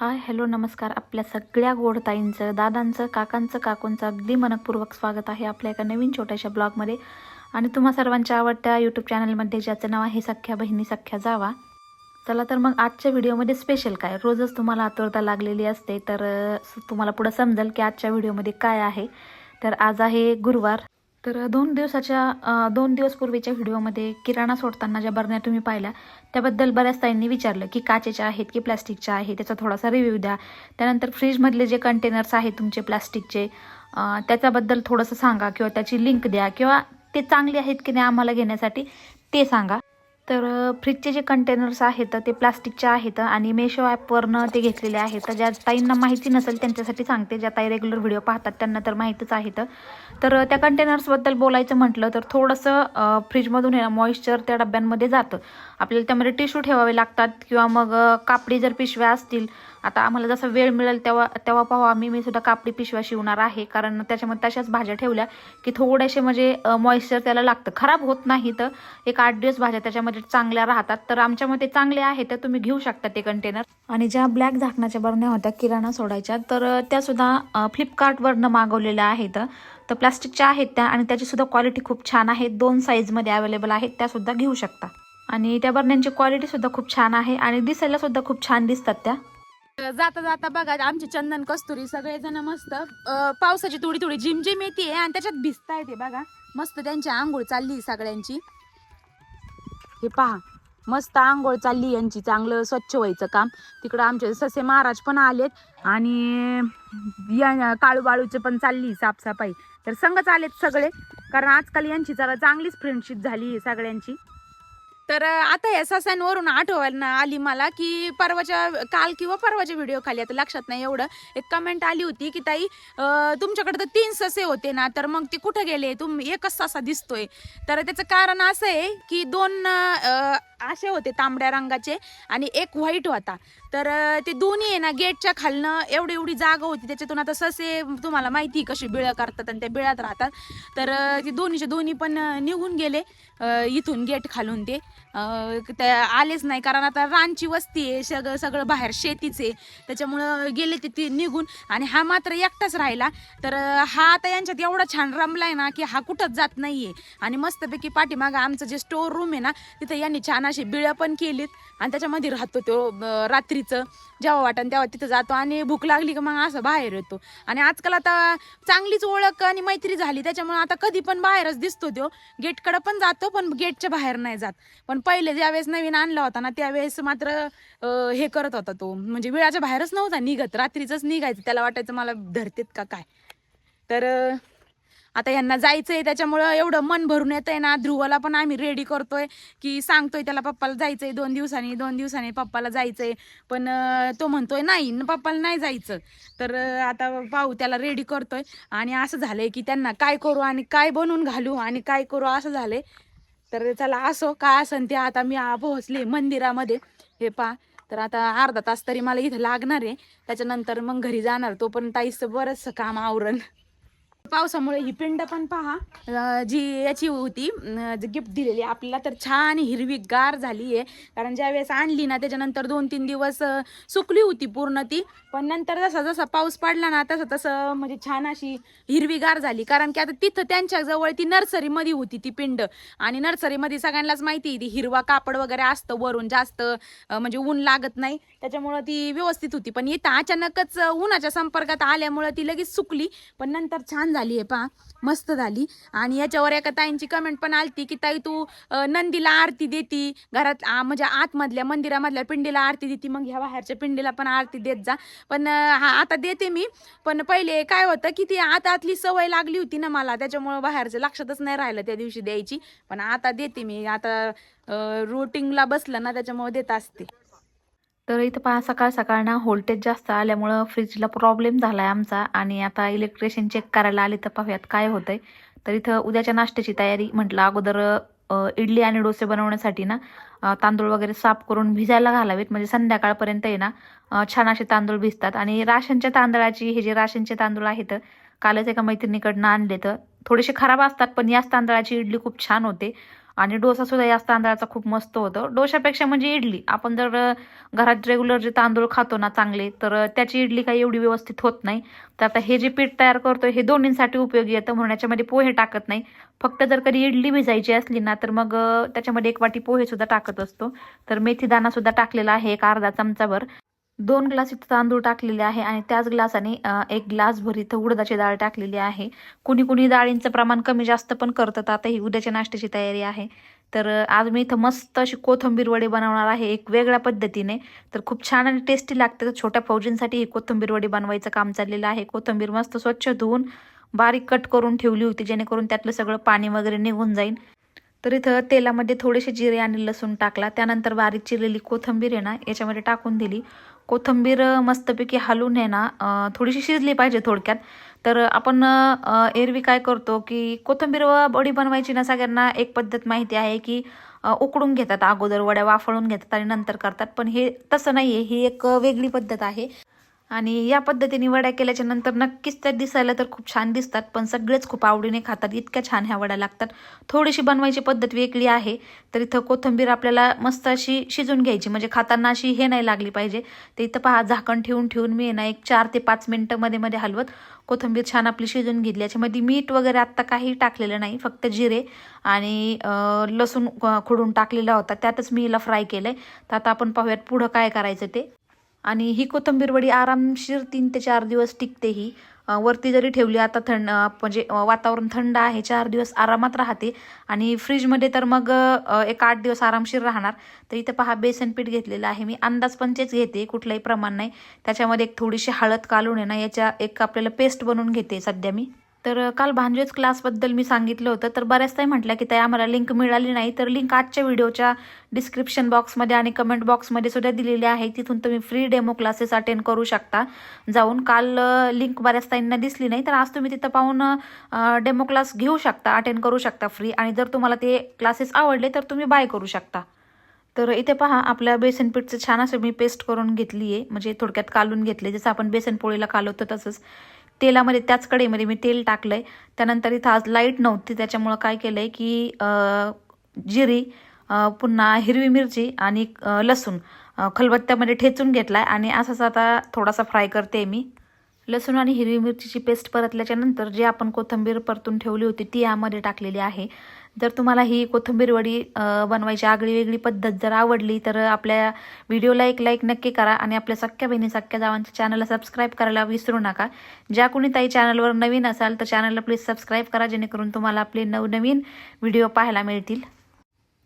Hi hello नमस्कार. आपल्या सगळ्या गोडताईंचं दादांचं काकांचं काकूंचं अगदी मनपूर्वक स्वागत आहे आपल्या एका नवीन छोट्याशा ब्लॉगमध्ये. आणि तुम्हा सर्वांच्या आवडत्या यूट्यूब चॅनलमध्ये ज्याचं नाव आहे सख्या बहिणी सख्या जावा. चला तर मग आजच्या व्हिडिओमध्ये स्पेशल काय? रोजच तुम्हाला आतुरता लागलेली असते तर तुम्हाला पुढं समजेल की आजच्या व्हिडिओमध्ये काय आहे. तर आज आहे गुरुवार. तर दोन दिवसाच्या दोन दिवसपूर्वीच्या व्हिडिओमध्ये किराणा सोडताना ज्या बरण्या तुम्ही पाहिल्या त्याबद्दल बऱ्याच ताईंनी विचारलं की काचेच्या आहेत की प्लॅस्टिकच्या आहे त्याचा थोडासा रिव्ह्यू द्या. त्यानंतर फ्रीजमधले जे कंटेनर्स आहेत तुमचे प्लॅस्टिकचे त्याच्याबद्दल थोडंसं सांगा किंवा त्याची लिंक द्या किंवा ते चांगले आहेत की नाही आम्हाला घेण्यासाठी ते सांगा. तर फ्रीजचे जे कंटेनर्स आहेत ते प्लास्टिकचे आहेत आणि मेशो ॲपवरनं ते घेतलेले आहेत. ज्या ताईंना माहिती नसेल त्यांच्यासाठी सांगते. ज्या ताई रेग्युलर व्हिडिओ पाहतात त्यांना तर माहीतच आहेत. तर त्या कंटेनर्सबद्दल बोलायचं म्हटलं तर थोडंसं फ्रीजमधून आहे ना मॉइश्चर त्या डब्यांमध्ये जातं. आपल्याला त्यामध्ये टिश्यू ठेवावे लागतात किंवा मग कापडी जर पिशव्या असतील आता आम्हाला जसा वेळ मिळेल तेव्हा तेव्हा पाहू. आम्ही मी सुद्धा कापडी पिशव्या शिवणार आहे. कारण त्याच्यामध्ये तशाच भाज्या ठेवल्या की थोडेसे म्हणजे मॉइश्चर त्याला लागतं. खराब होत नाही तर एक आठ दिवस भाज्या त्याच्यामध्ये चांगल्या राहतात. तर आमच्या मते चांगले आहे तर तुम्ही घेऊ शकता ते कंटेनर आणि ज्या ब्लॅक झाकणाच्या बरण्या होत्या किराणा सोडायच्या तर त्यासुद्धा त्या सुद्धा फ्लिपकार्टवरनं मागवलेल्या आहेत. तर प्लास्टिकच्या आहेत त्या आणि त्याची सुद्धा क्वालिटी खूप छान आहे. दोन साईजमध्ये अवेलेबल आहेत. त्या सुद्धा घेऊ शकता. आणि त्या बरण्यांची क्वालिटी सुद्धा खूप छान आहे. आणि दिसायला सुद्धा खूप छान दिसतात त्या. जाता जाता बघा आमचे चंदन कस्तुरी सगळेजण मस्त पावसाची थोडी थोडी झिमझिम येते आणि त्याच्यात भिजता येते बघा. मस्त त्यांची आंघोळ चालली सगळ्यांची. हे पहा मस्त आंघोळ चालली यांची चांगलं स्वच्छ व्हायचं काम. तिकडं आमचे ससे महाराज पण आलेत आणि या काळू बाळूचे पण चालली साफसफाई. तर संगच आलेत सगळे कारण आजकाल यांची जरा चांगलीच फ्रेंडशिप झाली सगळ्यांची. तर आता या ससांवरून आठवायला आली मला की परवाच्या काल किंवा परवाच्या व्हिडिओ खाली आता लक्षात नाही एवढं एक कमेंट आली होती की ताई तुमच्याकडे तर तीन ससे होते ना तर मग ते कुठं गेले? तुम एकच ससा दिसतोय. तर त्याचं कारण असं आहे की दोन असे होते तांबड्या रंगाचे आणि एक व्हाईट होता. तर ते दोन्ही आहे ना गेटच्या खालनं एवढी एवढी जागा होती त्याच्यातून आता ससे तुम्हाला माहिती कशी बिळं करतात आणि त्या बिळात राहतात. तर ते दोन्हीचे दोन्ही पण निघून गेले इथून गेट खालून ते. ते आलेच नाही. कारण आता रानची वस्ती आहे सगळं सगळं बाहेर शेतीच आहे. त्याच्यामुळं गेले ते ते निघून आणि हा मात्र एकटाच राहिला. तर हा आता यांच्यात एवढा छान रमलाय ना की हा कुठंच जात नाहीये. आणि मस्तपैकी पाठीमागं आमचं जे स्टोर रूम आहे ना तिथं यांनी छान अशी बिळं पण केलीत. आणि त्याच्यामध्ये राहतो तो रात्रीचं. जेव्हा वाटण तेव्हा तिथं जातो आणि भूक लागली की मग असं बाहेर येतो. आणि आजकाल आता चांगलीच ओळख आणि मैत्री झाली. त्याच्यामुळे आता कधी पण बाहेरच दिसतो तो. गेटकडं पण जातो पण गेटच्या बाहेर नाही जात. पण पहिले ज्यावेळेस नवीन आणला होता ना त्यावेळेस मात्र हे करत होता तो. म्हणजे वेळाच्या बाहेरच नव्हता निघत रात्रीच निघायचं. त्याला वाटायचं मला धरतेत का काय? तर आता यांना जायचंय त्याच्यामुळं एवढं मन भरून येतंय ना ध्रुवाला पण आम्ही रेडी करतोय की सांगतोय त्याला पप्पाला जायचंय दोन दिवसांनी दोन दिवसांनी पप्पाला जायचंय. पण तो म्हणतोय नाही पप्पाला नाही जायचं. तर आता पाहू त्याला रेडी करतोय. आणि असं झालंय की त्यांना काय करू आणि काय बनवून घालू आणि काय करू असं झालंय. तर चला असो काय असन ते आता मी आ- पोहोचले मंदिरामध्ये. हे पा तर आता अर्धा तास तरी मला इथं लागणार आहे. त्याच्यानंतर मग घरी जाणार तो पण ताईचं बरंचसं काम आवरण पावसामुळे ही पिंड पण पहा. जी याची होती जी गिफ्ट दिलेली आपल्याला तर छान हिरवी गार झाली आहे कारण ज्या वेळेस आणली ना त्याच्यानंतर दोन तीन दिवस सुकली होती पूर्ण ती. पण नंतर जसा जसा पाऊस पडला ना तसं तसं म्हणजे छान अशी हिरवीगार झाली. कारण की आता तिथं त्यांच्या जवळ ती नर्सरीमध्ये होती ती पिंड. आणि नर्सरीमध्ये सगळ्यांनाच माहिती आहे ती हिरवा कापड वगैरे असतं वरून जास्त म्हणजे ऊन लागत नाही. त्याच्यामुळं ती व्यवस्थित होती. पण इथं अचानकच उन्हाच्या संपर्कात आल्यामुळं ती लगेच सुकली. पण नंतर छान झाली आहे पहा. मस्त झाली. आणि याच्यावर एका ताईंची कमेंट पण आलती की ताई तू नंदीला आरती देती. घरात म्हणजे आतमधल्या मंदिरामधल्या पिंडीला आरती देती. मग ह्या बाहेरच्या पिंडीला पण आरती देत जा. पण हा आता देते मी. पण पहिले काय होतं की ती आता आतली सवय लागली होती ना मला. त्याच्यामुळं बाहेरचं लक्षातच नाही राहिलं त्या दिवशी द्यायची. पण आता देते मी. आता रोटिंगला बसलं ना त्याच्यामुळे देत असते. तर इथं पहा सकाळ सकाळ ना व्होल्टेज जास्त आल्यामुळं फ्रीजला प्रॉब्लेम झाला आहे आमचा. आणि आता इलेक्ट्रिशियन चेक करायला आले तर पाहूयात काय होतंय. तर इथं उद्याच्या नाश्त्याची तयारी म्हटलं अगोदर इडली आणि डोसे बनवण्यासाठी ना तांदूळ वगैरे साफ करून भिजायला घालावेत. म्हणजे संध्याकाळपर्यंत आहे ना छान असे तांदूळ भिजतात. आणि राशनच्या तांदळाची हे जे राशनचे तांदूळ आहेत कालच एका मैत्रिणीकडनं आणले तर थोडेसे खराब असतात पण याच तांदळाची इडली खूप छान होते. आणि डोसासुद्धा याच तांदळाचा खूप मस्त होतो. डोशापेक्षा म्हणजे इडली. आपण जर घरात रेग्युलर जे तांदूळ खातो ना चांगले तर त्याची इडली काही एवढी व्यवस्थित होत नाही. तर आता हे जे पीठ तयार करतो हे दोन्हींसाठी उपयोगी येतं. म्हणून याच्यामध्ये पोहे टाकत नाही. फक्त जर कधी इडली भिजायची असली ना तर मग त्याच्यामध्ये एक वाटी पोहेसुद्धा टाकत असतो. तर मेथी दाणासुद्धा टाकलेला आहे एक अर्धा चमचाभर. दोन ग्लास इथं तांदूळ टाकलेले आहे आणि त्याच ग्लासाने एक ग्लास भर इथं उडदाची डाळ टाकलेली आहे. कुणी कुणी डाळींचं प्रमाण कमी जास्त पण करतात. आता ही उद्याच्या नाश्त्याची तयारी आहे. तर आज मी इथं मस्त अशी कोथिंबीर वडी बनवणार आहे एक वेगळ्या पद्धतीने. तर खूप छान आणि टेस्टी लागते. तर छोट्या फौजींसाठी ही कोथिंबीर वडी बनवायचं काम चाललेलं आहे. कोथिंबीर मस्त स्वच्छ धुवून बारीक कट करून ठेवली होती जेणेकरून त्यातलं सगळं पाणी वगैरे निघून जाईल तर इथं तेलामध्ये थोडेसे जिरे आणि लसूण टाकला. त्यानंतर बारीक चिरलेली कोथिंबीर आहे ना याच्यामध्ये टाकून दिली. कोथिंबीर मस्तपैकी हलवून आहे ना थोडीशी शिजली पाहिजे थोडक्यात. तर आपण एरवी काय करतो की कोथिंबीर व वडी बनवायची ना सगळ्यांना एक पद्धत माहिती आहे की उकडून घेतात अगोदर वड्या वाफळून घेतात आणि नंतर करतात. पण हे तसं नाही आहे ही एक वेगळी पद्धत आहे. आणि या पद्धतीने वड्या केल्याच्यानंतर नक्कीच त्या दिसायला तर खूप छान दिसतात पण सगळेच खूप आवडीने खातात इतक्या छान ह्या वड्या लागतात. थोडीशी बनवायची पद्धत वेगळी आहे तर इथं कोथिंबीर आपल्याला मस्त अशी शिजून घ्यायची म्हणजे खाताना अशी हे नाही लागली पाहिजे. ते इथं पहा झाकण ठेवून ठेवून मी ना एक चार ते पाच मिनटं मध्ये मध्ये हलवत कोथिंबीर छान आपली शिजून घेतली. याच्यामध्ये मीठ वगैरे आत्ता काही टाकलेलं नाही फक्त जिरे आणि लसूण खुडून टाकलेला होता त्यातच मी हिला फ्राय केलं आहे तर आता आपण पाहूयात पुढं काय करायचं ते. आणि ही कोथिंबीर वडी आरामशीर तीन ते चार दिवस टिकते ही. वरती जरी ठेवली आता थंड म्हणजे वातावरण थंड आहे चार दिवस आरामात राहते. आणि फ्रीजमध्ये तर मग एक आठ दिवस आरामशीर राहणार. तर इथं पहा बेसन पीठ घेतलेलं आहे मी. अंदाज पंचेच घेते कुठलंही प्रमाण नाही. त्याच्यामध्ये एक थोडीशी हळद कालून आहे ना याच्या एक आपल्याला पेस्ट बनवून घेते सध्या मी. तर काल भांजेज क्लासबद्दल मी सांगितलं होतं. तर बऱ्याच ताई म्हटल्या की ताई आम्हाला लिंक मिळाली नाही. तर लिंक आजच्या व्हिडिओच्या डिस्क्रिप्शन बॉक्समध्ये आणि कमेंट बॉक्समध्ये सुद्धा दिलेली आहे. तिथून तुम्ही फ्री डेमो क्लासेस अटेंड करू शकता. जाऊन काल लिंक बऱ्याच ताईंना दिसली नाही. तर आज तुम्ही तिथं पाहून डेमो क्लास घेऊ शकता अटेंड करू शकता फ्री आणि जर तुम्हाला ते क्लासेस आवडले तर तुम्ही बाय करू शकता. तर इथे पहा आपल्या बेसन पीठचं छान असं मी पेस्ट करून घेतली आहे म्हणजे थोडक्यात कालून घेतले जसं आपण बेसन पोळीला कालवतो तसंच. तेलामध्ये त्याच कढईमध्ये मी तेल टाकलं आहे त्यानंतर इथं आज लाइट नव्हती त्याच्यामुळं काय केलं आहे की जिरी पुन्हा हिरवी मिरची आणि लसूण खलबत्त्यामध्ये ठेचून घेतला आहे आणि असाच आता थोडासा फ्राय करते मी. लसूण आणि हिरवी मिरचीची पेस्ट परतल्याच्यानंतर जी आपण कोथिंबीर परतून ठेवली होती ती यामध्ये टाकलेली आहे. जर तुम्हाला ही कोथिंबीर वडी बनवायची आगळी वेगळी पद्धत जर आवडली तर आपल्या व्हिडिओला एक लाईक नक्की करा आणि आपल्या सख्या बहिणी सख्या जावांच्या चॅनलला सबस्क्राईब करायला विसरू नका. ज्या कोणी ताई चॅनलवर नवीन असाल तर चॅनलला प्लीज सबस्क्राईब करा जेणेकरून तुम्हाला आपले नवनवीन व्हिडिओ पाहायला मिळतील.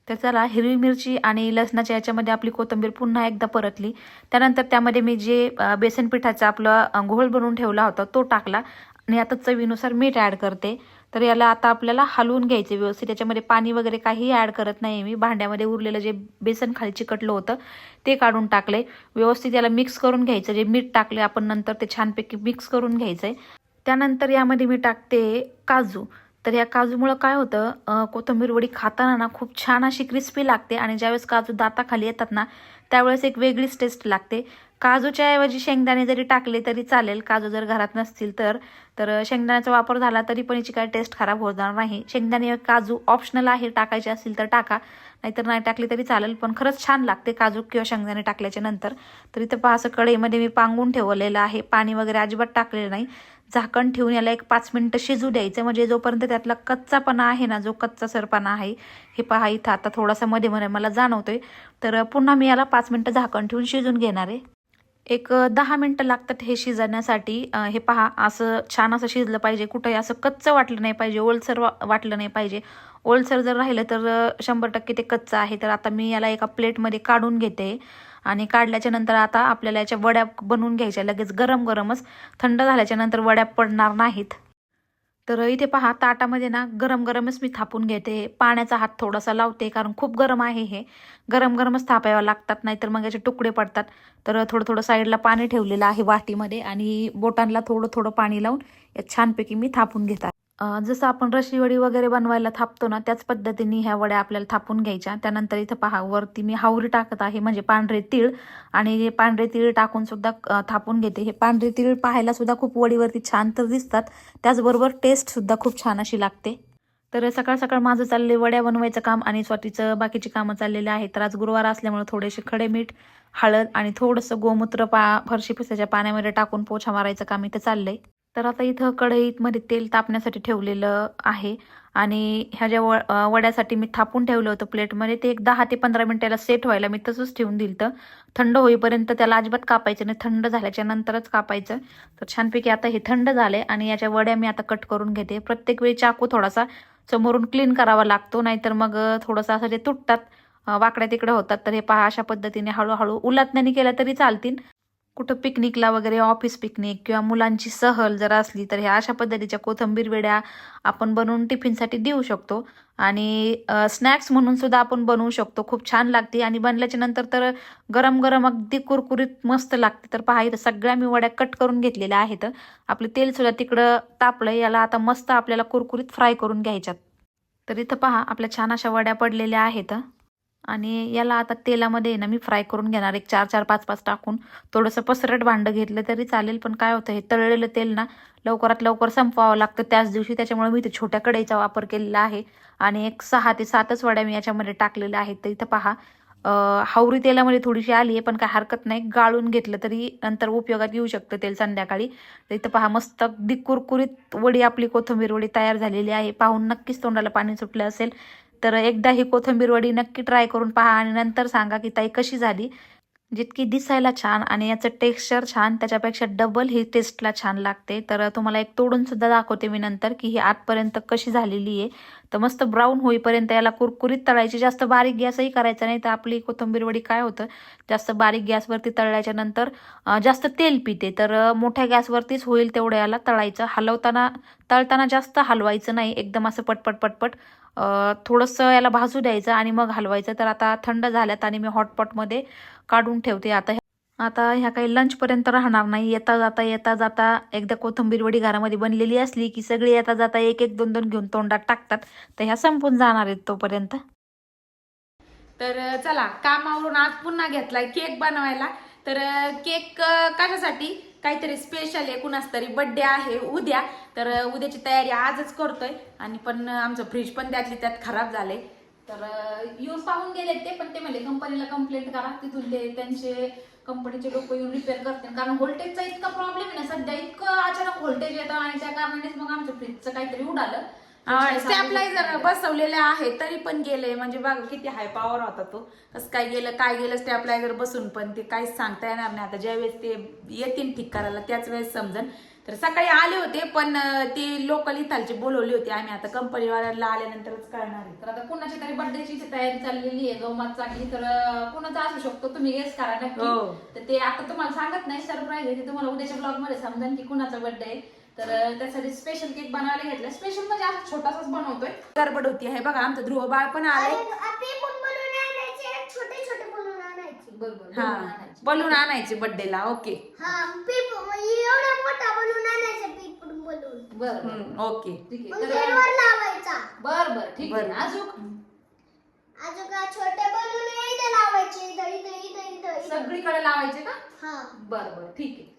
तर चला हिरवी मिरची आणि लसणाच्या याच्यामध्ये आपली कोथिंबीर पुन्हा एकदा परतली. त्यानंतर त्यामध्ये मी जे बेसन पिठाचा आपला घोळ बनवून ठेवला होता तो टाकला. आणि आता चवीनुसार मीठ ॲड करते. तर याला आता आपल्याला हलवून घ्यायचे व्यवस्थित. त्याच्यामध्ये पाणी वगैरे काही ॲड करत नाही मी. भांड्यामध्ये उरलेलं जे बेसन खाली चिकटलं होतं ते काढून टाकले व्यवस्थित याला मिक्स करून घ्यायचं. जे मीठ टाकले आपण नंतर ते छानपैकी मिक्स करून घ्यायचं आहे त्यानंतर यामध्ये मी टाकते काजू. तर या काजूमुळं काय होतं कोथंबीर कोथिंबीर वडी खाताना ना खूप छान अशी क्रिस्पी लागते. आणि ज्यावेळेस काजू दाताखाली येतात ना त्यावेळेस एक वेगळीच टेस्ट लागते. काजूच्या ऐवजी शेंगदाणे जरी टाकले तरी चालेल. काजू जर घरात नसतील तर. तर शेंगदाण्याचा वापर झाला तरी पण याची काय टेस्ट खराब होणार नाही. शेंगदाणे काजू ऑप्शनल आहे. टाकायचे असतील तर टाका. नाहीतर नाही टाकली तरी चालेल. पण खरंच छान लागते काजू किंवा शेंगदाणे टाकल्याच्या नंतर. तर इथं पहा असं कढईमध्ये मी पांगून ठेवलेलं आहे. पाणी वगैरे अजिबात टाकलेलं नाही. झाकण ठेवून याला एक पाच मिनटं शिजू द्यायचं. म्हणजे जोपर्यंत त्यातला कच्चापणा आहे ना जो कच्चा सरपणा आहे हे पहा इथं आता थोडासा मध्ये मध्ये मला जाणवतोय. तर पुन्हा मी याला पाच मिनटं झाकण ठेवून शिजून घेणार आहे. एक दहा मिनटं लागतात हे शिजण्यासाठी. हे पहा असं छान असं शिजलं पाहिजे. कुठंही असं कच्चं वाटलं नाही पाहिजे ओलसर वा वाटलं नाही पाहिजे. ओलसर जर राहिलं तर शंभर टक्के ते कच्चं आहे. तर आता मी याला एका प्लेटमध्ये काढून घेते. आणि काढल्याच्या नंतर आता आपल्याला याच्या वड्या बनवून घ्यायच्या. लगेच गरम गरमच थंड झाल्याच्यानंतर वड्या पडणार नाहीत. तर इथे पहा ताटामध्ये ना गरम गरमच मी थापून घेते. पाण्याचा हात थोडासा लावते कारण खूप गरम आहे हे. गरम गरमच थापायला लागतात नाहीतर मग याचे तुकडे पडतात. तर थोडं थोडं साईडला पाणी ठेवलेलं आहे वाटीमध्ये आणि बोटांना थोडं थोडं पाणी लावून या छानपैकी मी थापून घेतात जसं आपण रशी वडी वगैरे बनवायला थापतो ना त्याच पद्धतीने ह्या वड्या आपल्याला थापून घ्यायच्या. त्यानंतर इथं पहा वरती मी हावरी टाकत आहे म्हणजे पांढरे तीळ. आणि पांढरे तीळ टाकून सुद्धा थापून घेते. हे पांढरे तीळ पाहायला सुद्धा खूप वडीवरती छान तर दिसतात. त्याचबरोबर टेस्ट सुद्धा खूप छान अशी लागते. तर सकाळ सकाळ माझं चाललंय वड्या बनवायचं काम आणि स्वातीचं बाकीची कामं चाललेले आहेत. तर आज गुरुवार असल्यामुळे थोडेसे खडे मीठ हळद आणि थोडंसं गोमूत्र पा फरशी पिसाच्या पाण्यामध्ये टाकून पोछा मारायचं काम इथं चाललंय. तर आता इथं कढईमध्ये तेल तापण्यासाठी ठेवलेलं आहे. आणि ह्या ज्या व वड्यासाठी मी थापून ठेवलं होतं प्लेटमध्ये ते एक दहा ते पंधरा मिनिटाला सेट व्हायला मी तसंच ठेवून दिलं तर थंड होईपर्यंत त्याला अजिबात कापायचं नाही. थंड झाल्याच्या नंतरच कापायचं. तर छानपैकी आता हे थंड झाले आणि याच्या वड्या मी आता कट करून घेते. प्रत्येक वेळी चाकू थोडासा समोरून क्लीन करावा लागतो नाहीतर मग थोडंसं असं जे तुटतात वाकड्या तिकडे होतात तर हे पहा अशा पद्धतीने हळूहळू उलटण्याने केल्या तरी चालतील. कुठं पिकनिकला वगैरे ऑफिस पिकनिक किंवा मुलांची सहल जर असली तर ह्या अशा पद्धतीच्या कोथंबीर वेड्या आपण बनवून टिफिनसाठी देऊ शकतो. आणि स्नॅक्स म्हणून सुद्धा आपण बनवू शकतो. खूप छान लागते आणि बनल्याच्या नंतर तर गरम गरम अगदी कुरकुरीत मस्त लागते. तर पहा इथं सगळ्या मी वड्या कट करून घेतलेल्या आहेत. आपलं तेल सुद्धा तिकडं तापलं याला आता मस्त आपल्याला कुरकुरीत फ्राय करून घ्यायच्यात. तर इथं पहा आपल्या छान अशा वड्या पडलेल्या आहेत. आणि याला आता तेलामध्ये ना मी फ्राय करून घेणार एक चार चार पाच पाच टाकून. थोडंसं पसरट भांडं घेतलं तरी चालेल पण काय होतं हे तळलेलं तेल ना लवकरात लवकर संपवावं लागतं. त्याच दिवशी त्याच्यामुळे मी इथे छोट्या कढईचा वापर केलेला आहे. आणि एक सहा ते सातच वड्या मी याच्यामध्ये टाकलेल्या आहेत. तर इथं पहा हावरी तेलामध्ये थोडीशी आली आहे पण काय हरकत नाही. गाळून घेतलं तरी नंतर उपयोगात येऊ शकतं तेल संध्याकाळी. तर इथं पहा मस्त अगदी कुरकुरीत वडी आपली कोथिंबीर वडी तयार झालेली आहे. पाहून नक्कीच तोंडाला पाणी सुटलं असेल. तर एकदा ही कोथिंबीर वडी नक्की ट्राय करून पहा आणि नंतर सांगा की ताई कशी झाली. जितकी दिसायला छान आणि याचं टेक्स्चर छान त्याच्यापेक्षा डबल ही टेस्टला छान लागते. तर तुम्हाला एक तोडून सुद्धा दाखवते मी नंतर की ही आतपर्यंत कशी झालेली आहे. तर मस्त ब्राऊन होईपर्यंत याला कुरकुरीत तळायची. जास्त बारीक गॅसही करायचा नाही. तर आपली कोथिंबीर वडी काय होतं? जास्त बारीक गॅसवरती तळल्याच्या नंतर जास्त तेल पिते. तर मोठ्या गॅसवरतीच होईल तेवढं याला तळायचं. हलवताना तळताना जास्त हलवायचं नाही. एकदम असं पटपट पटपट थोडंसं याला भाजू द्यायचं आणि मग हलवायचं. तर आता थंड झाल्यात आणि मी हॉटपॉटमध्ये काढून ठेवते. आता आता ह्या काही लंचपर्यंत राहणार नाही. येता जाता येता जाता एकदा कोथिंबीर वडी घरामध्ये बनलेली असली की सगळी येता जाता एक एक दोन दोन घेऊन तोंडात टाकतात. तर ह्या संपून जाणार आहेत तोपर्यंत. तर चला कामावरून आज पुन्हा घेतलाय केक बनवायला. तर केक कशासाठी? काहीतरी स्पेशल आहे कुणास तरी बर्थडे आहे उद्या. तर उद्याची तयारी आजच करतोय. आणि पण आमचं फ्रीज पण त्यातली त्यात खराब झाले तर येऊन पाहून गेले ते पण ते म्हणले कंपनीला कंप्लेंट करा तिथून ते त्यांचे कंपनीचे लोक येऊन रिपेअर करतील. कारण व्होल्टेजचा इतका प्रॉब्लेम आहे ना सध्या इतकं अचानक व्होल्टेज येतं आणि त्या कारणानेच मग आमच्या फ्रीजचं काहीतरी उडालं. स्टॅपलायझर बसवलेले आहे तरी पण गेले. म्हणजे बघा किती हाय पॉवर होता तो. कसं काय गेलं काय गेलं स्टॅपलायझर बसून पण ते काहीच सांगता येणार नाही. आता ज्या वेळेस ते येतील ठीक करायला त्याच वेळेस समजन. तर सकाळी आले होते पण ते लोकल इथालचे बोलवले होते. आम्ही आता कंपनीवाल्यांना आल्यानंतरच कळणार आहे. तर आता कुणाची तरी बर्थडेची तयारी चाललेली आहे गौमात चांगली. तर कुणाचा असू शकतो. तुम्ही गेस करा हो. नक्की तर ते आता तुम्हाला सांगत नाही सरप्राईज आहे. ते तुम्हाला उद्याच्या ब्लॉगमध्ये समजेल की कुणाचा बर्थडे आहे. तर त्यासाठी स्पेशल केक बनवायला घेतला. स्पेशल म्हणजे असं छोटासाच बनवतोय. गडबड होती आहे. बघा आमचं ध्रुव बाळ पण आले आपे पण बनवून आणायचे. छोटे छोटे बनवून आणायचे बरोबर हा. बलून आणायचे. बर्थडेला ओके हा पीप एवढा मोठा बनवून आणायचा पीप पण बनवून. बरं ओके ठीक मग आहे तर गेटवर लावायचा. बर बर. ठीक आहे. बरं. अजून? अजून का छोटे बनवून इथं लावायचे इथं इथं इथं इथं इथं. सगळीकडे लावायचे का? हा. बर बर. ठीक आहे.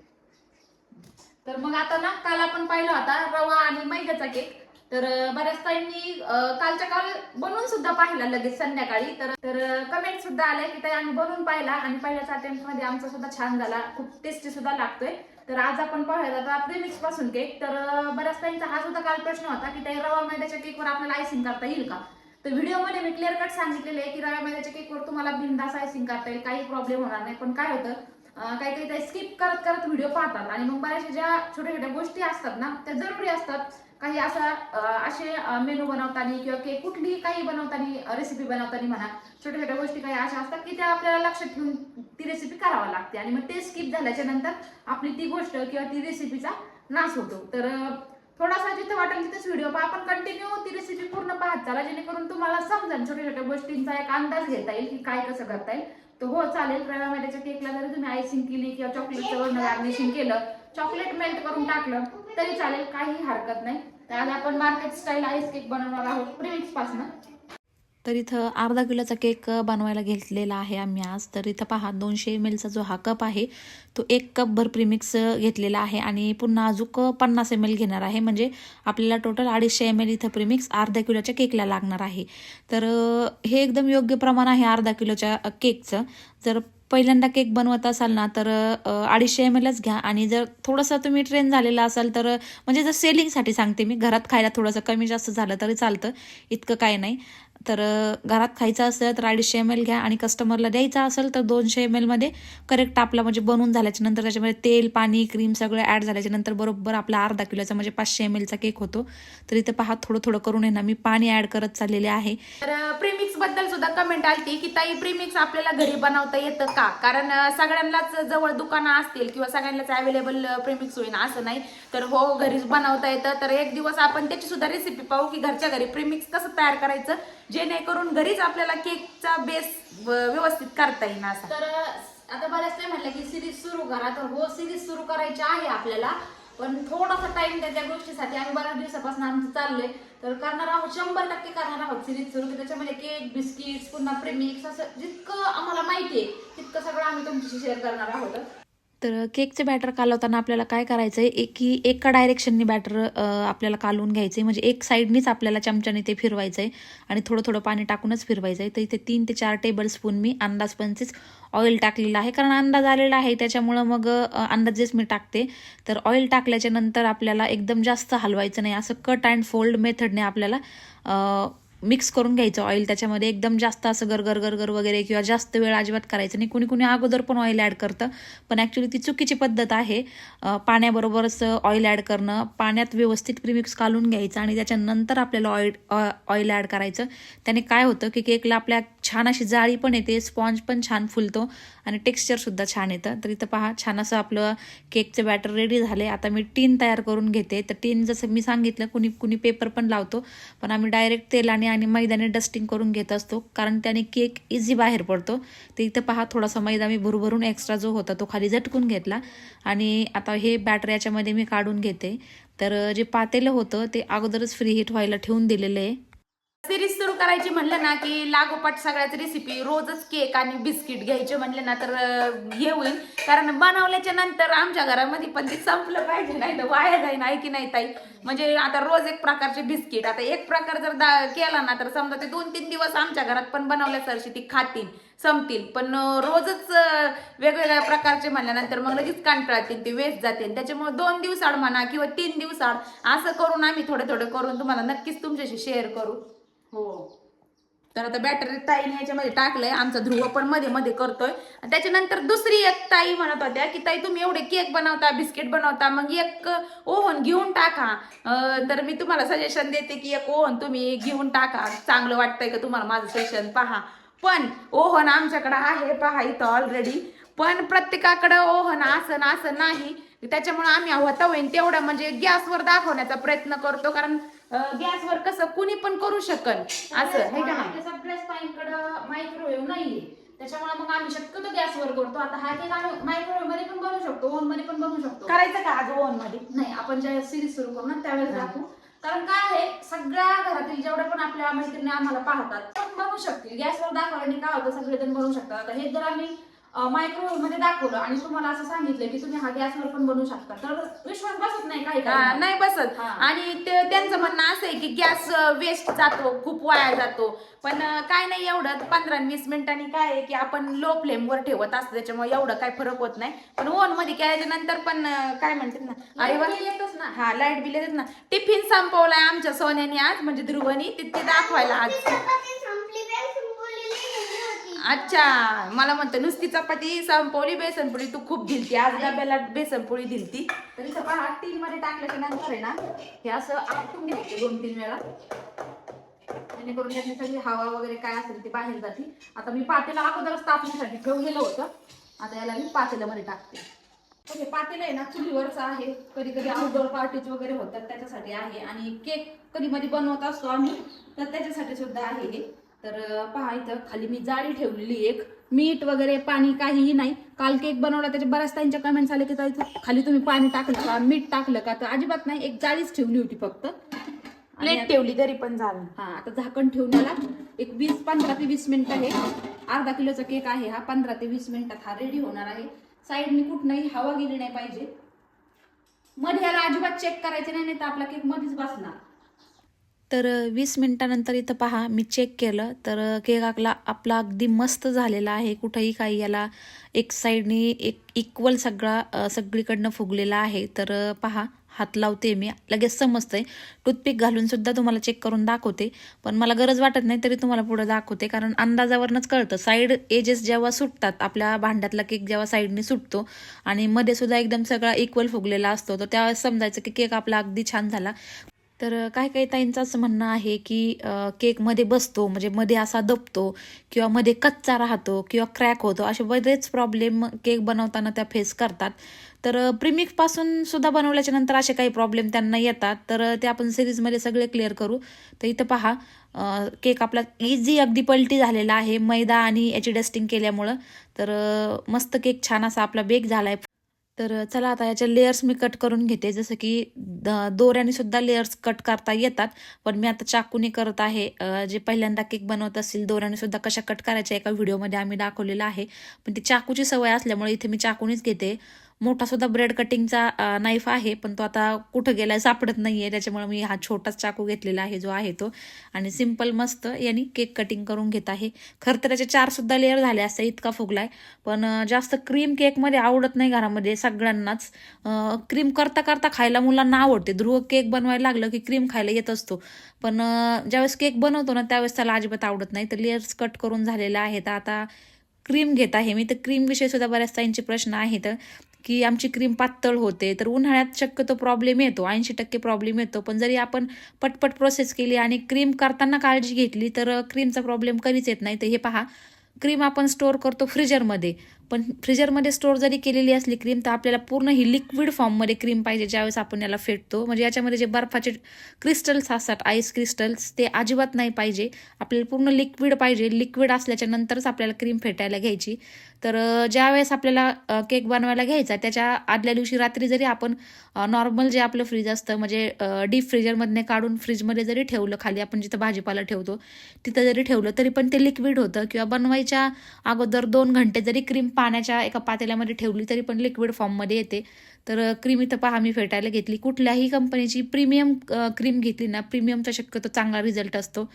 तर मग आता ना काल आपण पाहिला होता रवा आणि मैद्याचा केक तर बऱ्याच ताईंनी कालच्या काल बनवून सुद्धा पाहिला लगेच संध्याकाळी. तर तर कमेंट सुद्धा आले की ताई आम्ही बनवून पाहिला आणि पहिल्याच अटेम्प्टमध्ये आमचा सुद्धा छान झाला. खूप टेस्टी सुद्धा लागतोय. तर आज आपण पाहूयात आता प्रेमिक्सपासून केक तर बऱ्याच ताईंचा हा सुद्धा काल प्रश्न होता की ताई रवा मैद्याच्या केकवर आपल्याला आयसिंग करता येईल का? तर व्हिडिओमध्ये मी क्लिअर कट सांगितलेलं आहे की रवा मैद्याच्या केकवर तुम्हाला बिंदास आयसिंग करता येईल. काही प्रॉब्लेम होणार नाही. पण काय होतं काही काही ते स्किप करत करत व्हिडिओ पाहतात. आणि मग बऱ्याचशा ज्या छोट्या छोट्या गोष्टी असतात ना त्या जरुरी असतात. काही असा असे मेनू बनवताना किंवा केक कुठलीही काही बनवताना रेसिपी बनवताना म्हणा छोट्या छोट्या गोष्टी काही अशा असतात की त्या आपल्याला लक्षात ठेवून ती रेसिपी करावी लागते. आणि मग ते स्किप झाल्याच्यानंतर आपली ती गोष्ट किंवा ती रेसिपीचा नाश होतो. तर थोडासा जिथं वाटेल तिथेच व्हिडिओ पहा. आपण कंटिन्यू ती रेसिपी पूर्ण पाहत चला. जेणेकरून तुम्हाला समजा छोट्या छोट्या गोष्टींचा एक अंदाज घेता येईल की काय कसं करता येईल. तर हो चालेल. रव्या मेट्याच्या केकला जरी तुम्ही आयसिंग केली किंवा चॉकलेटचं वर्ण गार्निशिंग केलं चॉकलेट मेल्ट करून टाकलं तरी चालेल. काही हरकत नाही. तर आज आपण मार्केट स्टाईल आईस केक बनवणार आहोत प्रिमिक्सपासून. तर इथं अर्धा किलोचा केक बनवायला घेतलेला आहे आम्ही आज. तर इथं पहा दोनशे एम एलचा जो हा कप आहे तो एक कप भर प्रीमिक्स घेतलेला आहे आणि पुन्हा अजूक पन्नास एम एल घेणार आहे. म्हणजे आपल्याला टोटल अडीचशे एम एल इथं प्रीमिक्स अर्ध्या किलोच्या केकला लागणार आहे. तर हे एकदम योग्य प्रमाण आहे अर्धा किलोच्या केकचं जर पहिल्यांदा केक बनवत असाल ना तर अडीचशे एम एलच घ्या. आणि जर थोडंसं तुम्ही ट्रेन झालेला असाल तर म्हणजे जर सेलिंगसाठी सांगते मी घरात खायला थोडंसं कमी जास्त झालं तरी चालतं. इतकं काय नाही. तर घरात खायचं असेल तर अडीचशे एम एल घ्या आणि कस्टमरला द्यायचा असेल तर दोनशे एम एलमध्ये करेक्ट आपला म्हणजे बनवून झाल्याच्यानंतर त्याच्यामध्ये तेल पाणी क्रीम सगळं ॲड झाल्याच्यानंतर बरोबर आपला अर्धा किलोचा म्हणजे पाचशे एम एलचा केक होतो. तर इथं पहा थोडं थोडं करून आहे ना मी पाणी ॲड करत चाललेले आहे. तर प्रीमिक्सबद्दल सुद्धा कमेंट आली की ताई प्रीमिक्स आपल्याला घरी बनवता येतं का? कारण सगळ्यांनाच जवळ दुकानं असतील किंवा सगळ्यांनाच अवेलेबल प्रीमिक्स होईल असं नाही. तर हो घरीच बनवता येतं. तर एक दिवस आपण त्याची सुद्धा रेसिपी पाहू की घरच्या घरी प्रीमिक्स कसं तयार करायचं? जेणेकरून घरीच आपल्याला केकचा बेस व्यवस्थित करता येईल असा. तर आता बऱ्याच नाही म्हटलं की सिरीज सुरू करा. तर हो सिरीज सुरू करायची आहे आपल्याला. पण थोडासा टाइम त्या गोष्टीसाठी. आम्ही बऱ्याच दिवसापासून आमचं चाललंय तर करणार आहोत शंभर टक्के करणार आहोत सिरीज सुरू. की त्याच्यामध्ये केक बिस्किट्स पुन्हा प्रेमिक्स असं जितकं आम्हाला माहिती आहे तितकं सगळं आम्ही तुमच्याशी शेअर करणार आहोत. तर केकचे बॅटर कालवताना आपल्याला काय करायचं आहे एक की एका डायरेक्शननी बॅटर आपल्याला कालवून घ्यायचं आहे म्हणजे एक साईडनीच आपल्याला चमच्याने ते फिरवायचं आहे आणि थोडं थोडं पाणी टाकूनच फिरवायचं आहे तर इथे तीन ते चार टेबल स्पून मी अंदाज पंचवीस ऑइल टाकलेलं आहे. कारण अंदाज आलेला आहे. त्याच्यामुळं मग अंदाजेच मी टाकते. तर ऑइल टाकल्याच्या नंतर आपल्याला एकदम जास्त हलवायचं नाही. असं कट अँड फोल्ड मेथडने आपल्याला मिक्स करून घ्यायचं. ऑइल त्याच्यामध्ये एकदम जास्त असं गरगर गरगर वगैरे किंवा जास्त वेळ अजिबात करायचं नाही. कुणी कुणी अगोदर पण ऑइल ॲड करतं. पण ॲक्च्युली ती चुकीची पद्धत आहे. पाण्याबरोबरच ऑइल ॲड करणं पाण्यात व्यवस्थित प्रिमिक्स घालून घ्यायचं आणि त्याच्यानंतर आपल्याला ऑइल ऑइल ॲड करायचं. त्याने काय होतं की केकला आपल्या छान अशी जाळी पण येते स्पॉन्ज पण छान फुलतो आणि टेक्स्चरसुद्धा छान येतं. तर इथं पहा छान असं आपलं केकचं बॅटर रेडी झाले आता मी टीन तयार करून घेते. तर टीन जसं मी सांगितलं कुणी कुणी पेपर पण लावतो पण आम्ही डायरेक्ट तेलाने आणि मैद्याने डस्टिंग करून घेत असतो कारण त्याने केक इझी बाहेर पडतो. तर इथं पहा थोडासा मैदा मी भरभरून एक्स्ट्रा जो होता तो खाली झटकून घेतला. आणि आता हे बॅटर याच्यामध्ये मी काढून घेते. तर जे पातेलं होतं ते अगोदरच फ्री हिट व्हायला ठेवून दिलेलं आहे. सिरीज सुरू करायची म्हणलं ना की लागोपाठ सगळ्याच रेसिपी रोजच केक आणि बिस्किट घ्यायचे म्हणले ना तर घेऊन हे होईल. कारण बनवल्याच्या नंतर आमच्या घरामध्ये पण ते संपलं पाहिजे नाही तर वाया जाईन आहे की नाही ताई? म्हणजे आता रोज एक प्रकारचे बिस्किट आता एक प्रकार जर दा केला ना तर समजा ते दोन तीन दिवस आमच्या घरात पण बनवल्यासारखी ती खातील संपतील. पण रोजच वेगवेगळ्या प्रकारचे म्हणल्यानंतर मग लगेच कंटाळतील ते वेस्ट जातील. त्याच्यामुळे दोन दिवसाआड म्हणा किंवा तीन दिवसाआड असं करून आम्ही थोडे थोडे करून तुम्हाला नक्कीच तुमच्याशी शेअर करू. हो. तर आता बॅटरी ताईने याच्यामध्ये टाकलंय आमचा ध्रुव पण मध्ये मध्ये करतोय. आणि त्याच्यानंतर दुसरी एक ताई म्हणत होत्या की ताई तुम्ही एवढे केक बनवता बिस्किट बनवता मग एक ओव्हन घेऊन टाका. तर मी तुम्हाला सजेशन देते की एक ओव्हन तुम्ही घेऊन टाका. चांगलं वाटतंय का तुम्हाला माझं सेशन पहा. पण ओव्हन आमच्याकडे आहे पहा इथं ऑलरेडी पण प्रत्येकाकडं ओव्हन असं असं नाही. त्याच्यामुळे आम्ही होता होईन तेवढं म्हणजे गॅसवर दाखवण्याचा प्रयत्न करतो. कारण गॅसवर कसं कुणी पण करू शकल असं हे का नाही? सगळ्याच ताईंकडं मायक्रोवेव्ह नाहीये. त्याच्यामुळे मग आम्ही शक्यतो गॅसवर करतो. आता हा केक आम्ही मायक्रोवेव्हमध्ये पण बनवू शकतो ओव्हनमध्ये पण बनवू शकतो. करायचं का आज ओव्हनमध्ये? नाही आपण ज्या सिरीज सुरू करू ना त्यावेळेस दाखवू. कारण काय आहे सगळ्या घरातील जेवढ्या पण आपल्या मैत्रिणी आम्हाला पाहतात पण बनवू शकतील. गॅसवर दाखवल्याने काय होतं सगळेजण बनवू शकतात. आता हे जर आम्ही मायक्रोवेव्हमध्ये दाखवलं आणि तुम्हाला असं सांगितलं की तुम्ही हा गॅसवर पण बनवू शकता. तर विश्वास बसत नाही काही हा, काही नाही बसत. हा. आणि ते- त्यांचं म्हणणं असं आहे की गॅस वेस्ट जातो खूप वाया जातो. पण अं, काय नाही एवढं पंधरा वीस मिनिटांनी काय आहे की आपण लो फ्लेमवर ठेवत असतो त्याच्यामुळे एवढं काय फरक होत नाही. पण ओव्हनमध्ये केल्याच्यानंतर पण अं, काय म्हणतात ना अरे वा. Light bill येतच ना. हा लाइट बिल येतात ना. टिफिन संपवलाय आमच्या सोन्याने आज म्हणजे ध्रुवनी ते ते दाखवायला आज चपाती संपली बेल संपवलेली नेली होती अच्छा मला म्हणतो नुसती चपाती संपवली बेसनपोळी तू खूप दिलती. आज डब्याला बेसनपोळी दिलती. तरी सकाळ हा टीन मध्ये टाकल्याच्या नंतर आहे ना हे असं आटून घ्यायचे दोन तीन वेळा. जेणेकरून यातली सगळी हवा वगैरे काय असेल ते बाहेर जाते. आता मी पातेला अगोदरच तापण्यासाठी ठेवलेलं होतं. आता याला मी पातेल्यामध्ये टाकते. तर हे पातेलं आहे ना चुलीवरचं आहे. कधी कधी आउटडोर पार्टीज वगैरे होतात त्याच्यासाठी आहे. आणि केक कधी मध्ये बनवत असतो आम्ही तर त्याच्यासाठी सुद्धा आहे हे. तर पहा इथं खाली मी जाळी ठेवलेली एक. मीठ वगैरे पाणी काहीही नाही. काल केक बनवला त्याचे बऱ्याच त्यांच्या कमेंट्स आले की ताई खाली तुम्ही पाणी टाकलं का? मीठ टाकलं का? तर अजिबात नाही एक जाळीच ठेवली होती फक्त. प्लेट ठेवली तरी पण झालं. हा आता झाकण ठेवून याला एक वीस पंधरा ते वीस मिनिटं आहे. अर्धा किलोचा केक आहे हा पंधरा ते वीस मिनिटात हा रेडी होणार आहे. साईडने कुठनंही हवा गेली नाही पाहिजे. मध्ये याला अजिबात चेक करायचे नाही नाही तर आपला केक मध्येच बसणार. तर वीस मिनिटानंतर इथं पहा मी चेक केलं. तर केक आपला आपला अगदी मस्त झालेला आहे. कुठंही काही याला एक साईडने एक इक्वल सगळा सगळीकडनं फुगलेला आहे. तर पहा हात लावते मी. लगेच समजतंय. टूथपिक घालून सुद्धा तुम्हाला चेक करून दाखवते. पण मला गरज वाटत नाही तरी तुम्हाला पुढे दाखवते. कारण अंदाजावरनंच कळतं. साईड एजेस जेव्हा सुटतात आपल्या भांड्यातला केक जेव्हा साईडने सुटतो आणि मध्ये सुद्धा एकदम सगळा इक्वल फुगलेला असतो तर त्यावेळेस समजायचं की केक आपला अगदी छान झाला. तर काही काही ताईंचं असं म्हणणं आहे की केकमध्ये बसतो म्हणजे मध्ये असा दबतो किंवा मध्ये कच्चा राहतो किंवा क्रॅक होतो असे बरेच प्रॉब्लेम केक बनवताना त्या फेस करतात. तर प्रीमिक्स सुद्धा बनवल्याच्या नंतर असे काही प्रॉब्लेम त्यांना येतात. तर ते आपण सिरीजमध्ये सगळे क्लिअर करू. तर इथं पहा केक आपला इझी अगदी पलटी झालेला आहे मैदा आणि याची डस्टिंग केल्यामुळं. तर मस्त केक छान असा आपला बेक झाला आहे तर चला आता याच्या लेयर्स मी कट करून घेते. जसं की द- दोऱ्याने सुद्धा लेयर्स कट करता येतात. पण मी आता चाकूने करत आहे. जे पहिल्यांदा केक बनवत असतील दोऱ्याने सुद्धा कशा कट करायच्या एका व्हिडिओमध्ये आम्ही दाखवलेलं आहे. पण ती चाकूची सवय असल्यामुळे इथे मी चाकूनीच घेते. मोठा सुद्धा ब्रेड कटिंगचा नाईफ आहे पण तो आता कुठं गेलाय सापडत नाहीये. त्याच्यामुळे मी हा छोटाच चाकू घेतलेला आहे जो आहे तो. आणि सिंपल मस्त यांनी केक कटिंग करून घेत आहे. खरं तर त्याचे चार सुद्धा लेअर झाले असते इतका फुगलाय. पण जास्त क्रीम केकमध्ये आवडत नाही घरामध्ये सगळ्यांनाच. क्रीम करता करता खायला मुलांना आवडते. ध्रुव केक बनवायला लागलं की क्रीम खायला येत असतो. पण ज्यावेळेस केक बनवतो ना त्यावेळेस त्याला अजिबात आवडत नाही. तर लेअर्स कट करून झालेल्या आहेत आता क्रीम घेत आहे मी. तर क्रीमविषयी सुद्धा बऱ्याच ताईंचे प्रश्न आहेत. की आमची क्रीम पातळ होते तर उन्हाळ्यात शक्यतो प्रॉब्लेम येतो ऐंशी टक्के प्रॉब्लेम येतो. पण जरी आपण पटपट प्रोसेस केली आणि क्रीम करताना काळजी घेतली तर क्रीमचा प्रॉब्लेम कधीच येत नाही. तर हे पहा क्रीम आपण स्टोअर करतो फ्रीजरमध्ये पण फ्रीजरमध्ये स्टोअर जरी केलेली असली क्रीम तर आपल्याला पूर्ण ही लिक्विड फॉर्ममध्ये क्रीम पाहिजे ज्यावेळेस आपण याला फेटतो. म्हणजे याच्यामध्ये जे बर्फाचे क्रिस्टल्स असतात आईस क्रिस्टल्स ते अजिबात नाही पाहिजे. आपल्याला पूर्ण लिक्विड पाहिजे. लिक्विड असल्याच्या नंतरच आपल्याला क्रीम फेटायला घ्यायची. तर ज्या ज्यावेळेस आपल्याला केक बनवायला घ्यायचा त्याच्या आदल्या दिवशी रात्री जरी आपण नॉर्मल जे आपलं फ्रीज असतं म्हणजे डीप फ्रीजरमधने काढून फ्रीजमध्ये जरी ठेवलं खाली आपण जिथं भाजीपाला ठेवतो तिथं जरी ठेवलं तरी पण ते लिक्विड होतं. किंवा बनवायच्या अगोदर दोन घंटे जरी क्रीम पाण्याच्या एका पातेल्यामध्ये ठेवली तरी पण लिक्विड फॉर्ममध्ये येते. तर क्रीम इथं पहा मी फेटायला घेतली. कुठल्याही कंपनीची प्रीमियम क्रीम घेतली ना प्रीमियमचा शक्यतो चांगला रिझल्ट असतो.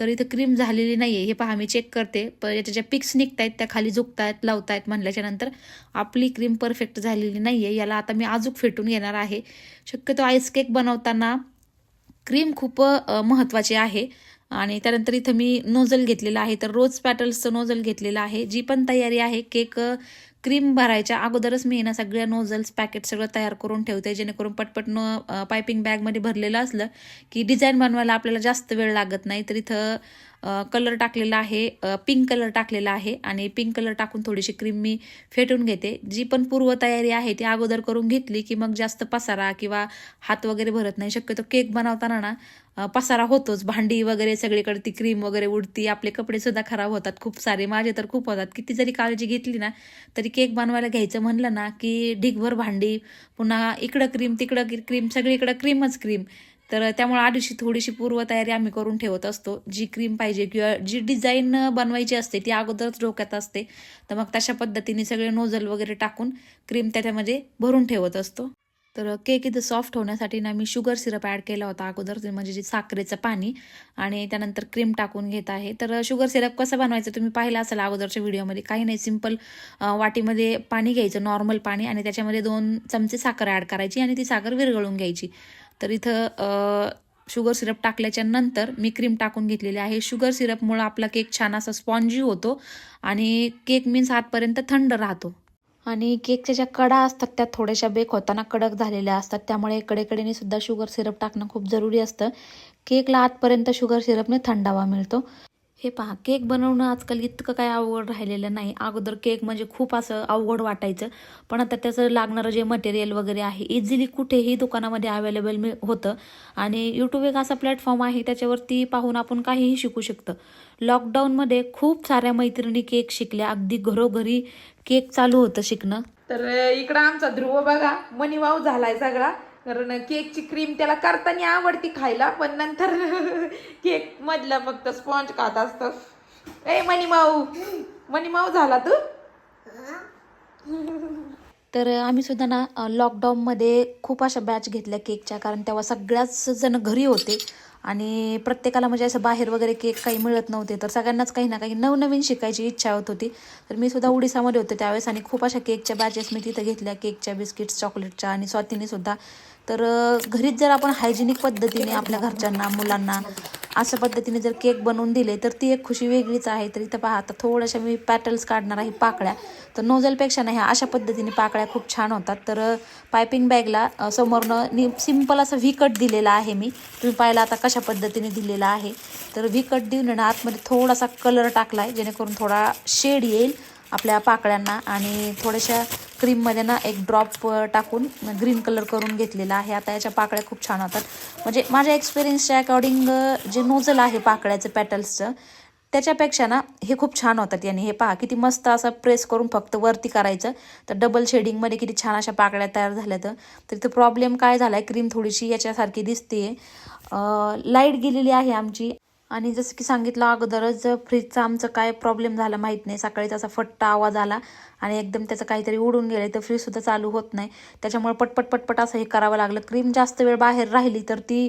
तर इथं क्रीम झालेली नाही आहे हे पहा मी चेक करते. पण याच्या ज्या पिक्स निघत आहेत त्या खाली झुकतायत लावतायत म्हणल्याच्या नंतर आपली क्रीम परफेक्ट झालेली नाही आहे याला आता मी अजूक फेटून घेणार आहे. शक्यतो आईस केक बनवताना क्रीम खूप महत्त्वाची आहे. आणि त्यानंतर इथं मी नोझल घेतलेला आहे. तर रोज पॅटल्सचं नोझल घेतलेलं आहे. जी पण तयारी आहे केक क्रीम भरायच्या अगोदरच मी ना सगळ्या नोझल्स पॅकेट सगळं तयार करून ठेवते जेणेकरून पटपट न पायपिंग बॅगमध्ये भरलेलं असलं की डिझाईन बनवायला आपल्याला जास्त वेळ लागत नाही. तर इथं कलर टाकलेला आहे पिंक कलर टाकलेला आहे आणि पिंक कलर टाकून थोडीशी क्रीम मी फेटून घेते. जी पण पूर्वतयारी आहे ती अगोदर करून घेतली की मग जास्त पसारा किंवा हात वगैरे भरत नाही. शक्यतो केक बनवताना ना पसारा होतोच. भांडी वगैरे सगळीकडे ती क्रीम वगैरे उडती. आपले कपडे सुद्धा खराब होतात खूप सारे. माझे तर खूप होतात. किती जरी काळजी घेतली ना तरी केक बनवायला घ्यायचं म्हणलं ना की ढिगभर भांडी पुन्हा इकडं क्रीम तिकडं क्रीम सगळीकडं क्रीमच क्रीम तर त्यामुळे आधीशी थोडीशी पूर्वतयारी आम्ही करून ठेवत असतो. जी क्रीम पाहिजे किंवा जी डिझाईन बनवायची असते ती अगोदरच डोक्यात असते. तर मग तशा पद्धतीने सगळे नोझल वगैरे टाकून क्रीम त्याच्यामध्ये भरून ठेवत असतो. तर केक इथं सॉफ्ट होण्यासाठी ना मी शुगर सिरप ॲड केला होता अगोदर म्हणजे जे साखरेचं पाणी आणि त्यानंतर क्रीम टाकून घेत आहे. तर शुगर सिरप कसं बनवायचं तुम्ही पाहिलं असेल अगोदरच्या व्हिडिओमध्ये काही नाही सिंपल वाटीमध्ये पाणी घ्यायचं नॉर्मल पाणी आणि त्याच्यामध्ये दोन चमचे साखर ॲड करायची आणि ती साखर विरघळून घ्यायची. तर इथं शुगर सिरप टाकल्याच्या नंतर मी क्रीम टाकून घेतलेली आहे. शुगर सिरपमुळं आपला केक छान असा स्पॉन्जी होतो आणि केक मीन्स आतपर्यंत थंड राहतो. आणि केकच्या ज्या कडा असतात त्या थोड्याशा बेक होताना कडक झालेल्या असतात. त्यामुळे कडेकडेने सुद्धा शुगर सिरप टाकणं खूप जरुरी असतं. केकला आतपर्यंत शुगर सिरपने थंडावा मिळतो. हे पहा केक बनवणं आजकाल इतकं काय अवघड राहिलेलं नाही. अगोदर केक म्हणजे खूप असं अवघड वाटायचं. पण आता त्याचं लागणारं जे मटेरियल वगैरे आहे इझिली कुठेही दुकानामध्ये अवेलेबल मिळ होतं. आणि यूट्यूब एक असा प्लॅटफॉर्म आहे त्याच्यावरती पाहून आपण काहीही शिकू शकतं. लॉकडाऊनमध्ये खूप साऱ्या मैत्रिणी केक शिकल्या. अगदी घरोघरी केक चालू होतं शिकणं. तर इकडं आमचा ध्रुव बघा मनी वाव झालाय सगळा. कारण केकची क्रीम त्याला करताना आवडती खायला पण नंतर केक मधला फक्त स्पॉन्ज खात असत. ए मनी माऊ माऊ झाला तू? तर आम्ही सुद्धा ना लॉकडाऊनमध्ये खूप अशा बॅच घेतल्या केकच्या कारण तेव्हा सगळ्याच जण घरी होते. आणि प्रत्येकाला म्हणजे असं बाहेर वगैरे केक काही मिळत नव्हते तर सगळ्यांनाच काही ना काही नवनवीन शिकायची इच्छा होत होती. तर मी सुद्धा उडीसामध्ये होते त्यावेळेस आणि खूप अशा केकच्या बॅचेस मी तिथं घेतल्या केकच्या बिस्किट्स चॉकलेटच्या आणि स्वातीने सुद्धा तर घरीच जर आपण हायजेनिक पद्धतीने आपल्या घरच्यांना मुलांना अशा पद्धतीने जर केक बनवून दिले तर ती एक खुशी वेगळीच आहे. तर इथं पहा आता थोड्याशा मी पॅटल्स काढणार आहे पाकळ्या. तर नोझलपेक्षा नाही ह्या अशा पद्धतीने पाकळ्या खूप छान होतात. तर पायपिंग बॅगला समोरनं नि सिंपल असं व्ही कट दिलेला आहे मी. तुम्ही पाहिला आता कशा पद्धतीने दिलेला आहे. तर व्ही कट देऊन ना आतमध्ये थोडासा कलर टाकला आहे जेणेकरून थोडा शेड येईल. आपल्या पाकळ्यांना आणि थोड्याशा क्रीममध्ये ना एक ड्रॉप टाकून ग्रीन कलर करून घेतलेला आहे. आता याच्या पाकळ्या खूप छान होतात. म्हणजे माझ्या एक्सपिरियन्सच्या अकॉर्डिंग जे नोझल आहे पाकळ्याचं पॅटल्सचं त्याच्यापेक्षा ना हे खूप छान होतात याने. हे पहा किती मस्त असं प्रेस करून फक्त वरती करायचं. तर डबल शेडिंगमध्ये किती छान अशा पाकळ्या तयार झाल्या तर. तिथं इथं प्रॉब्लेम काय झाला आहे क्रीम थोडीशी याच्यासारखी दिसते लाइट गेलेली आहे आमची. आणि जसं की सांगितलं अगोदरच फ्रीजचा आमचं काय प्रॉब्लेम झाला माहीत नाही. सकाळीच असा फट्टा आवाज आला आणि एकदम त्याचं काहीतरी उडून गेलं तर फ्रीजसुद्धा चालू होत नाही. त्याच्यामुळे पटपट पटपट असं हे करावं लागलं. क्रीम जास्त वेळ बाहेर राहिली तर ती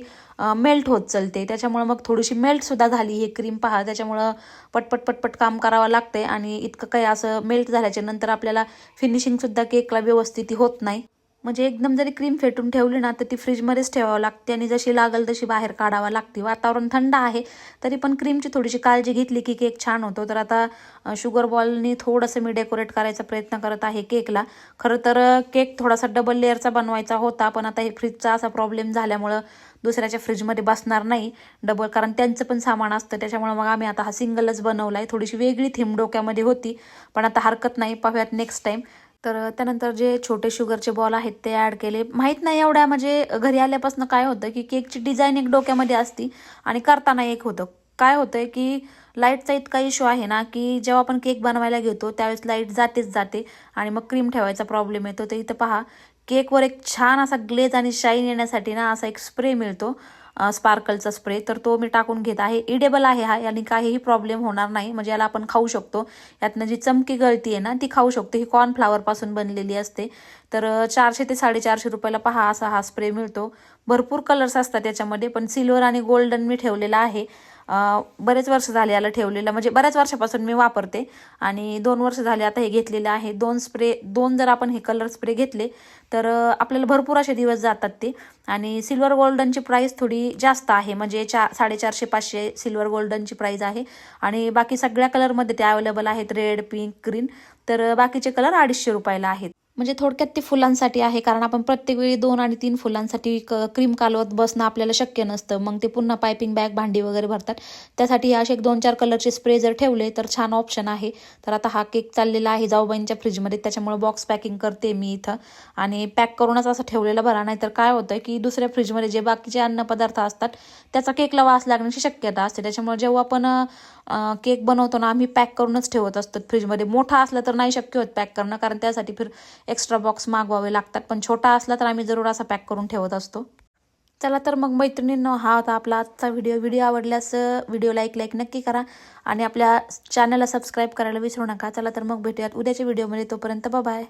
मेल्ट होत चलते. त्याच्यामुळे मग थोडीशी मेल्टसुद्धा झाली हे क्रीम पहा. त्याच्यामुळं पटपट पटपट काम करावं लागतंय आणि इतकं काही असं मेल्ट झाल्याच्यानंतर आपल्याला फिनिशिंगसुद्धा केकला व्यवस्थित होत नाही. म्हणजे एकदम जरी क्रीम फेटून ठेवली ना तर ती फ्रीजमध्येच ठेवावं लागते आणि जशी लागल तशी बाहेर काढावं लागते. वातावरण थंड आहे तरी पण क्रीमची थोडीशी काळजी घेतली की केक छान होतो. तर आता शुगर बॉलनी थोडंसं मी डेकोरेट करायचा प्रयत्न करत आहे केकला खरं तर केक थोडासा डबल लेअरचा बनवायचा होता पण आता हे फ्रीजचा असा प्रॉब्लेम झाल्यामुळं दुसऱ्याच्या फ्रीजमध्ये बसणार नाही. डबल कारण त्यांचं पण सामान असतं त्याच्यामुळे मग आम्ही आता हा सिंगलच बनवला आहे थोडीशी वेगळी थीम डोक्यामध्ये होती पण आता हरकत नाही. पाहूयात नेक्स्ट टाईम तर त्यानंतर जे छोटे शुगरचे बॉल आहेत ते ॲड केले. माहीत नाही एवढ्या म्हणजे घरी आल्यापासून काय होतं की केकची डिझाईन एक डोक्यामध्ये असती आणि करताना एक होतं. काय होतंय की लाईटचा इतका इशू आहे ना की जेव्हा आपण केक बनवायला घेतो त्यावेळेस लाइट जातेच जाते आणि मग क्रीम ठेवायचा प्रॉब्लेम येतो. तर इथं पहा केकवर एक छान असा ग्लेज आणि शाईन येण्यासाठी ना असा एक स्प्रे मिळतो. स्पार्कलचा स्प्रे तर तो मी टाकून घेत आहे. इडेबल आहे हा. याने काहीही प्रॉब्लेम होणार नाही. म्हणजे याला आपण खाऊ शकतो. यातनं जी चमकी गळती आहे ना ती खाऊ शकतो. ही कॉर्नफ्लावरपासून बनलेली असते. तर चारशे ते साडेचारशे रुपयाला पहा असा हा स्प्रे मिळतो. भरपूर कलर्स असतात याच्यामध्ये. पण सिल्वर आणि गोल्डन मी ठेवलेला आहे. बरेच वर्ष झाले याला ठेवलेलं म्हणजे बऱ्याच वर्षापासून मी वापरते. आणि दोन वर्ष झाले आता हे घेतलेलं आहे. दोन स्प्रे दोन जर आपण हे कलर स्प्रे घेतले तर आपल्याला भरपूर असे दिवस जातात ते. आणि सिल्वर गोल्डनची प्राईस थोडी जास्त आहे. म्हणजे चा साडेचारशे पाचशे सिल्वर गोल्डनची प्राईज आहे. आणि बाकी सगळ्या कलरमध्ये ते अवेलेबल आहेत. रेड पिंक ग्रीन तर बाकीचे कलर अडीचशे रुपयाला आहेत. म्हणजे थोडक्यात ते फुलांसाठी आहे कारण आपण प्रत्येक वेळी दोन आणि तीन फुलांसाठी क क्रीम कालवत बसणं आपल्याला शक्य नसतं. मग ते पुन्हा पायपिंग बॅग भांडी वगैरे भरतात. त्यासाठी असे एक दोन चार कलरचे स्प्रे जर ठेवले तर छान ऑप्शन आहे. तर आता हा केक चाललेला आहे जाऊबाईंच्या फ्रीजमध्ये त्याच्यामुळे बॉक्स पॅकिंग करते मी इथं. आणि पॅक करूनच असं ठेवलेलं बरा. नाही तर काय होतं की दुसऱ्या फ्रीजमध्ये जे बाकीचे अन्नपदार्थ असतात त्याचा केकला वास लागण्याची शक्यता असते. त्याच्यामुळे जेव्हा आपण केक बनवतो ना आम्ही पॅक करूनच ठेवत असतो फ्रीजमध्ये मोठा असला तर नाही शक्य होत पॅक करणं कारण त्यासाठी फिर एक्स्ट्रा बॉक्स मागवावे लागतात. पण छोटा असला तर आम्ही जरूर असा पॅक करून ठेवत असतो. चला तर मग मैत्रिणींनो हा होता आपला आजचा व्हिडिओ. व्हिडिओ आवडल्यास व्हिडिओ लाईक लाईक नक्की करा. आणि आपल्या चॅनलला सबस्क्राईब करायला विसरू नका. चला तर मग भेटूयात उद्याच्या व्हिडिओमध्ये. तोपर्यंत बाय